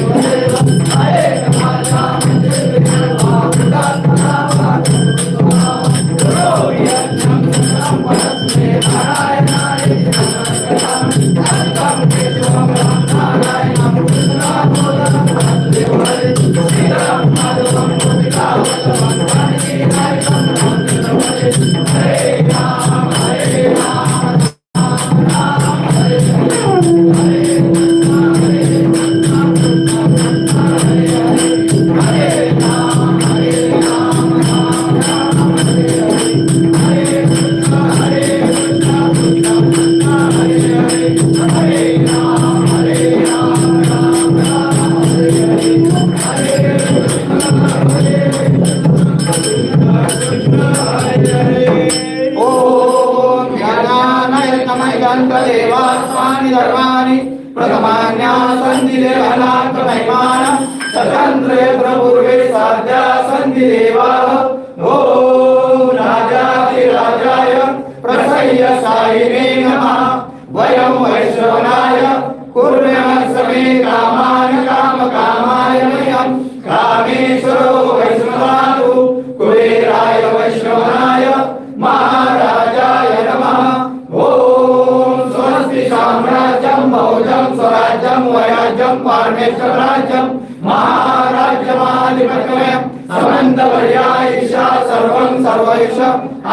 Thank you. सर्वाणि धर्माणि प्रथमान्या सन्ति देवानाथ महिमानं ततन्त्रे प्रपूर्वे साध्या सन्ति देवाः। ॐ राजाधिराजाय प्रसह्य सायिने नमः। वयं वैश्रवणाय कुर्मः समे कामान् कामकामाय मह्यं कामेश्वरो రామేశ్వరరాజ్యం మహారాజ్యమాధిపత్యం సమంతవర్యాయిషా సర్వం సర్వైష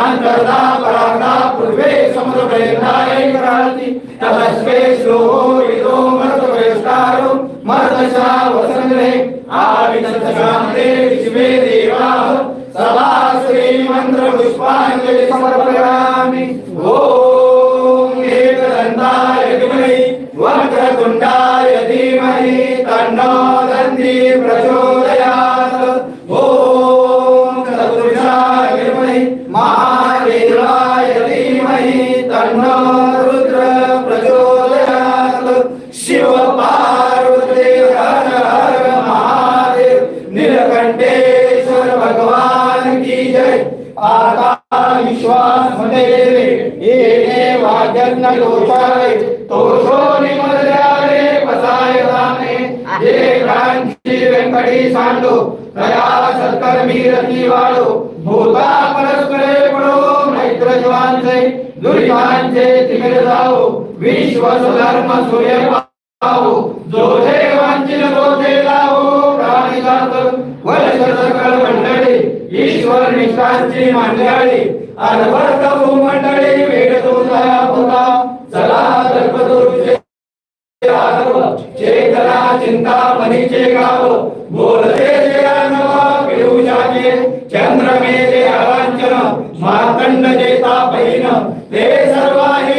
అంతర్దా పరాగ్దా పృథ్వే సముద్రప్రయందాయై కరాతి తమస్వే శ్లోహో విదో మర్దవేష్టారు మర్దశా వసంగ్రే ఆవిదశాంతే శివే దేవా సభా శ్రీమంత్ర పుష్పాంజలి సమర్పయామి. ఓ जय विश्वासमध्ये येणे वाजन दोषाय तोषो निमद्यारे रामे जे सांडो दया सत्कर्मी रती वाळो भूता परस्परे पडो जाओ विश्व धर्म सूर्य पाहो ज्येष्ठांची मांडगाळी अर्भत मंडळी वेग तुझा होता चला दर्पदोरुचे आरव चेतना चिंता मनीचे गाव बोलते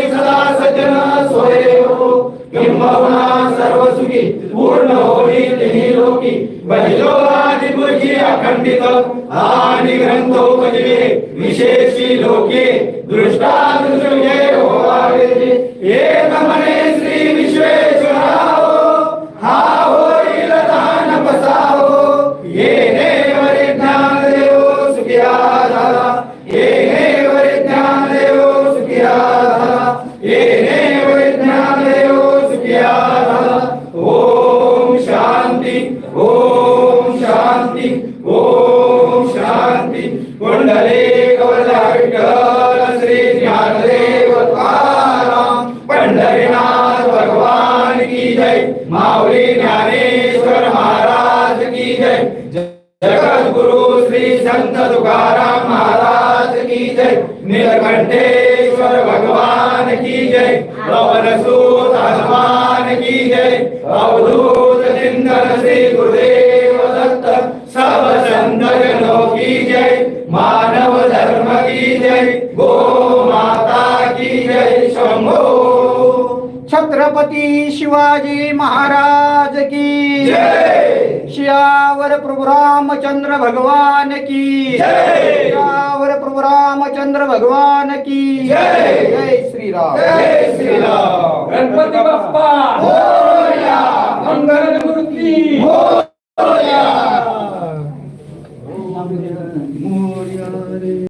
सदा सज्जन सोये हो सर्व सुखी अखंडित आणि विशेषी लोके दृष्टा दृश्य होवावे श्री हा ज्ञान देव सुखिया झाला येणे वरे ज्ञान सुखिया ज्ञान सुखिया ओम शांती, ओम संत तुकाराम महाराज की जय। नीलकंठेश्वर भगवान की जय। पवन सूत हनुमान की जय। अवधूत चिंतन श्री गुरुदेव दत्त सब संत जनों की जय। मानव धर्म की जय। गो माता की जय शंभो। छत्रपति शिवाजी महाराज की जय। शियावर प्रभु रामचंद्र भगवान की जय. शियावर प्रभु रामचंद्र भगवान की जय. श्री राम जय श्रीराम गणपती